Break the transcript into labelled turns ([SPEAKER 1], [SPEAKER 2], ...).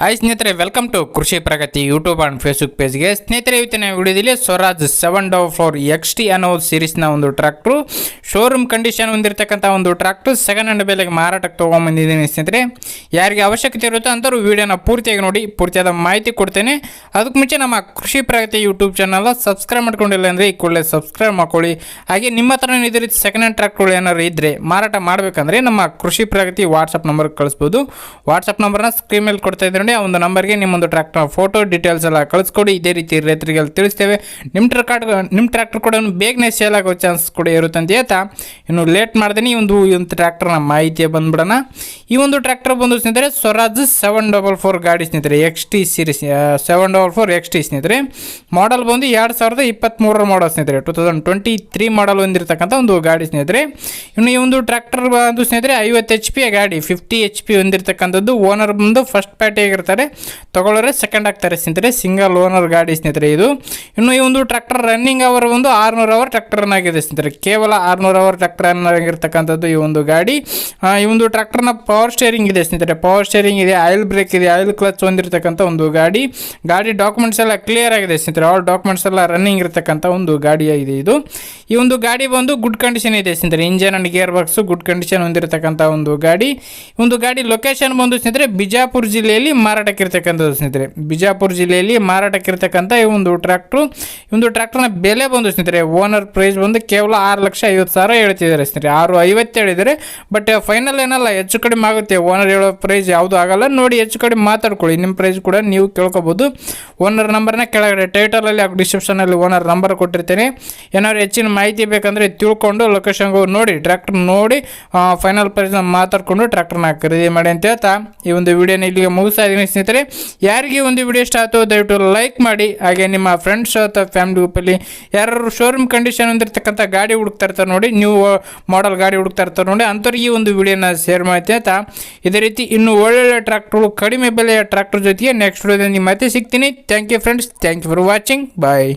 [SPEAKER 1] Hi ಸ್ನೇಹಿತರೆ welcome to Krishi Pragati YouTube and Facebook ಪೇಜ್ಗೆ ಸ್ನೇಹಿತರೆ, ಇವತ್ತಿನ ವಿಡಿಯೋದಲ್ಲಿ Swaraj seven double four X T ಅನ್ನೋ ಸೀರೀಸ್ನ ಒಂದು ಟ್ರ್ಯಾಕ್ಟ್ರು ಶೋರೂಮ್ ಕಂಡೀಷನ್ ಹೊಂದಿರತಕ್ಕಂಥ ಒಂದು ಟ್ರ್ಯಾಕ್ಟ್ರು ಸೆಕೆಂಡ್ ಹ್ಯಾಂಡ್ ಬೆಲೆಗೆ ಮಾರಾಟಕ್ಕೆ ತೊಗೊಂಬಂದಿದ್ದೀನಿ ಸ್ನೇಹಿತರೆ. ಯಾರಿಗೆ ಅವಶ್ಯಕತೆ ಇರುತ್ತೋ ಅಂಥವ್ರು ವಿಡಿಯೋನ ಪೂರ್ತಿಯಾಗಿ ನೋಡಿ, ಪೂರ್ತಿಯಾದ ಮಾಹಿತಿ ಕೊಡ್ತೇನೆ. ಅದಕ್ಕೆ ಮುಂಚೆ ನಮ್ಮ ಕೃಷಿ ಪ್ರಗತಿ ಯೂಟ್ಯೂಬ್ ಚಾನಲ್ನ ಸಬ್ಸ್ಕ್ರೈಬ್ ಮಾಡ್ಕೊಂಡಿಲ್ಲ ಅಂದರೆ ಈ ಕೂಡಲೇ ಸಬ್ಸ್ಕ್ರೈಬ್ ಮಾಡ್ಕೊಳ್ಳಿ. ಹಾಗೆ ನಿಮ್ಮ ಹತ್ರ ಇದೇ ರೀತಿ ಸೆಕೆಂಡ್ ಹ್ಯಾಂಡ್ ಟ್ರ್ಯಾಕ್ಟ್ರುಗಳು ಏನಾದ್ರು ಇದ್ದರೆ ಮಾರಾಟ ಮಾಡಬೇಕಂದ್ರೆ ನಮ್ಮ ಕೃಷಿ ಪ್ರಗತಿ ವಾಟ್ಸಪ್ ನಂಬರ್ಗೆ ಕಳಿಸ್ಬೋದು. ವಾಟ್ಸಪ್ ನಂಬರ್ನ ಸ್ಕ್ರೀನ್ ಮೇಲೆ ಕೊಡ್ತಾ ಇದ್ರೆ ಆ ಒಂದು ನಂಬರ್ಗೆ ನಿಮ್ಮೊಂದು ಟ್ರ್ಯಾಕ್ಟರ್ ಫೋಟೋ ಡೀಟೇಲ್ಸ್ ಎಲ್ಲ ಕಳಿಸ್ಕೊಡಿ. ಇದೇ ರೀತಿ ರೈತರಿಗೆ ತಿಳಿಸ್ತೇವೆ. ನಿಮ್ಮ ಟ್ರಕಾರ್ಡ್ ನಿಮ್ಮ ಟ್ರ್ಯಾಕ್ಟರ್ ಕೂಡ ಬೇಗನೆ ಸೇಲ್ ಆಗೋ ಚಾನ್ಸ್ ಕೂಡ ಇರುತ್ತೆ ಅಂತ ಹೇಳ್ತಾ. ಇನ್ನು ಲೇಟ್ ಮಾಡ್ದೇನೆ ಈ ಒಂದು ಈ ಒಂದು ಟ್ರ್ಯಾಕ್ಟರ್ನ ಮಾಹಿತಿ ಬಂದ್ಬಿಡೋಣ. ಈ ಒಂದು ಟ್ರ್ಯಾಕ್ಟರ್ ಬಂದು ಸ್ನೇಹಿತರೆ, ಸ್ವರಾಜ್ ಸೆವೆನ್ ಡಬಲ್ ಫೋರ್ ಗಾಡಿ ಸ್ನೇಹಿತರೆ X T series seven double four X T ಸ್ನೇಹಿತರೆ. ಮಾಡಲ್ ಬಂದು ಎರಡು ಸಾವಿರದ ಇಪ್ಪತ್ತ್ಮೂರರ ಮಾಡಲ್ ಸ್ನೇಹಿತರೆ. Two thousand twenty three model ಹೊಂದಿರತಕ್ಕಂಥ ಒಂದು ಗಾಡಿ ಸ್ನೇಹಿತರೆ. ಇನ್ನು ಈ ಒಂದು ಟ್ರ್ಯಾಕ್ಟರ್ ಬಂದು ಸ್ನೇಹಿತರೆ, ಐವತ್ತು ಎಚ್ ಪಿ ಗಾಡಿ ಫಿಫ್ಟಿ ಎಚ್ ಪಿ ಹೊಂದಿರತಕ್ಕಂಥದ್ದು. ಓನರ್ ಬಂದು ಫಸ್ಟ್ ಪಾರ್ಟಿ ಆಗಿರ್ತಾರೆ ತಗೊಳ್ಳೋರೆ ಸೆಕೆಂಡ್ ಆಗ್ತಾರೆ ಸ್ನೇಹಿತರೆ ಸಿಂಗಲ್ ಓನರ್ ಗಾಡಿ ಸ್ನೇಹಿತರೆ ಇದು. ಇನ್ನು ಈ ಒಂದು ಟ್ರ್ಯಾಕ್ಟರ್ ರನ್ನಿಂಗ್ ಅವರ್ ಒಂದು ಆರುನೂರು ಅವರ್ ಟ್ರ್ಯಾಕ್ಟರ್ ಆಗಿದೆ ಸ್ನೇಹಿತರೆ. ಕೇವಲ ಆರುನೂರು ಅವರ್ ಟ್ರ್ಯಾಕ್ಟರ್ ಆಗಿರ್ತಕ್ಕಂಥದ್ದು ಈ ಒಂದು ಗಾಡಿ. ಈ ಒಂದು ಟ್ರ್ಯಾಕ್ಟರ್ನ ಪವರ್ ಸ್ಟೇರಿಂಗ್ ಇದೆ ಸ್ನೇಹಿತರೆ. ಪವರ್ ಸ್ಟೇರಿಂಗ್ ಇದೆ ಆಯಿಲ್ ಬ್ರೇಕ್ ಇದೆ ಆಯಿಲ್ ಕ್ಲಚ್ ಹೊಂದಿರತಕ್ಕಂಥ ಒಂದು ಗಾಡಿ. ಗಾಡಿ ಡಾಕ್ಯುಮೆಂಟ್ಸ್ ಎಲ್ಲ ಕ್ಲಿಯರ್ ಆಗಿದೆ ಸ್ನೇಹಿತರೆ. ಆಲ್ ಡಾಕ್ಯುಮೆಂಟ್ಸ್ ಎಲ್ಲ ರನ್ನಿಂಗ್ ಇರತಕ್ಕಂಥ ಒಂದು ಗಾಡಿಯಾಗಿದೆ ಇದು ಈ ಒಂದು ಗಾಡಿ ಬಂದು ಗುಡ್ ಕಂಡೀಷನ್ ಇದೆ ಸ್ನೇಹಿತರೆ. Engine and gear box good condition ಹೊಂದಿರತಕ್ಕಂಥ ಒಂದು ಗಾಡಿ. ಒಂದು ಗಾಡಿ ಲೊಕೇಶನ್ ಬಂದು ಸ್ನೇಹಿತರೆ, ಬಿಜಾಪುರ ಜಿಲ್ಲೆಯಲ್ಲಿ ಮಾರಾಟಕ್ಕಿರ್ತಕ್ಕಂಥದ್ದು ಸ್ನೇಹಿತರೆ. ಬಿಜಾಪುರ ಜಿಲ್ಲೆಯಲ್ಲಿ ಮಾರಾಟಕ್ಕಿರ್ತಕ್ಕಂಥ ಈ ಒಂದು ಟ್ರ್ಯಾಕ್ಟ್ರು, ಈ ಒಂದು ಟ್ರ್ಯಾಕ್ಟರ್ನ ಬೆಲೆ ಬಂದು ಸ್ನೇಹಿತರೆ, ಓನರ್ ಪ್ರೈಸ್ ಬಂದು ಕೇವಲ ಆರು ಲಕ್ಷ ಐವತ್ತು ಸಾವಿರ ಹೇಳ್ತಿದ್ದಾರೆ ಸ್ನೇಹಿತರೆ. ಆರು ಐವತ್ತು ಹೇಳಿದರೆ ಬಟ್ ಫೈನಲ್ ಏನಲ್ಲ, ಹೆಚ್ಚು ಕಡಿಮೆ ಆಗುತ್ತೆ. ಓನರ್ ಹೇಳೋ ಪ್ರೈಸ್ ಯಾವುದೂ ಆಗಲ್ಲ. ನೋಡಿ, ಹೆಚ್ಚು ಕಡಿಮೆ ಮಾತಾಡ್ಕೊಳ್ಳಿ. ನಿಮ್ಮ ಪ್ರೈಸ್ ಕೂಡ ನೀವು ಕೇಳ್ಕೊಬೋದು. ಓನರ್ ನಂಬರ್ನ ಕೆಳಗಡೆ ಟೈಟಲಲ್ಲಿ ಹಾಗೂ ಡಿಸ್ಕ್ರಿಪ್ಷನಲ್ಲಿ ಓನರ್ ನಂಬರ್ ಕೊಟ್ಟಿರ್ತೇನೆ. ಏನಾದ್ರು ಹೆಚ್ಚಿನ ಮಾಹಿತಿ ಬೇಕಂದರೆ ತಿಳ್ಕೊಂಡು ಲೊಕೇಶನ್ಗೆ ನೋಡಿ, ಟ್ರ್ಯಾಕ್ಟರ್ ನೋಡಿ ಫೈನಲ್ ಪ್ರೈಸ್ನ ಮಾತಾಡ್ಕೊಂಡು ಟ್ರ್ಯಾಕ್ಟರ್ನ ಖರೀದಿ ಮಾಡಿ ಅಂತ ಹೇಳ್ತಾ, ಈ ಒಂದು ವಿಡಿಯೋನ ಇಲ್ಲಿಗೆ ಮುಗಿಸ್ತಾ ಇದ್ದೀನಿ ಸ್ನೇಹಿತರೆ, ಯಾರಿಗೆ ಒಂದು ವಿಡಿಯೋ ಇಷ್ಟ ಆಯಿತು ದಯವಿಟ್ಟು ಲೈಕ್ ಮಾಡಿ, ಹಾಗೆ ನಿಮ್ಮ ಫ್ರೆಂಡ್ಸ್ ಅಥವಾ ಫ್ಯಾಮಿಲಿ ಗ್ರೂಪಲ್ಲಿ ಯಾರು ಶೋರೂಮ್ ಕಂಡೀಷನ್ ಹೊಂದಿರತಕ್ಕಂಥ ಗಾಡಿ ಹುಡುಕ್ತಾ ಇರ್ತಾರೆ ನೋಡಿ ನ್ಯೂ ಮಾಡೆಲ್ ಗಾಡಿ ಹುಡುಕ್ತಾ ಇರ್ತಾರೆ ನೋಡಿ, ಅಂಥವ್ರಿಗೆ ಒಂದು ವಿಡಿಯೋನ ಶೇರ್ ಮಾಡ್ತೀನಿ ಅಂತ ಇದೇ ರೀತಿ ಇನ್ನು ಒಳ್ಳೊಳ್ಳೆ ಟ್ರ್ಯಾಕ್ಟ್ರು ಕಡಿಮೆ ಬೆಲೆಯ ಟ್ರ್ಯಾಕ್ಟರ್ ಜೊತೆಗೆ ನೆಕ್ಸ್ಟ್ ವಿಡಿಯೋದಲ್ಲಿ ಮತ್ತೆ ಸಿಗ್ತೀನಿ. Thank you friends thank you for watching bye